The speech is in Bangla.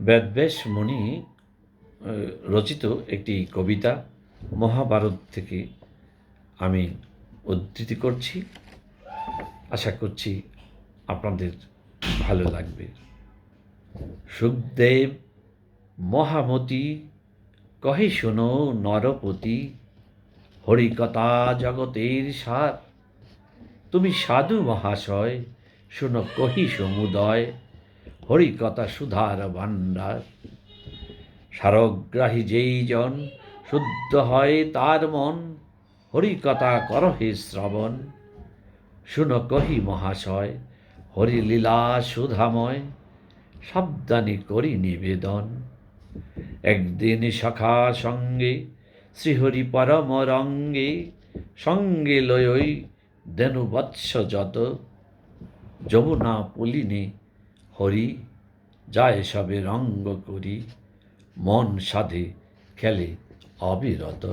বেদব্যাস মুনি রচিত একটি কবিতা মহাভারত থেকে আমি উদ্ধৃতি করছি। আশা করছি আপনাদের ভালো লাগবে। সুখদেব মহামতি, কহে শোনো নরপতি, হরিকথা জগতের সার। তুমি সাধু মহাশয়, শোনো কহি সমুদয়। হরিকথা সুধার ভাণ্ডার। সারগ্রাহী যেই জন শুদ্ধ হয় তার মন, হরিকথা করহে শ্রবণ। শুনো কহি মহাশয়, হরিলীলা সুধাময়, সাবধানে করি নিবেদন। একদিন সখা সঙ্গে, শ্রীহরি পরম রঙ্গে, সঙ্গে লয়ই দেনু বৎস যত। যমুনা পুলিনে হরি যায় সবে রঙ্গ করি মন সাধে খেলে অবিরত।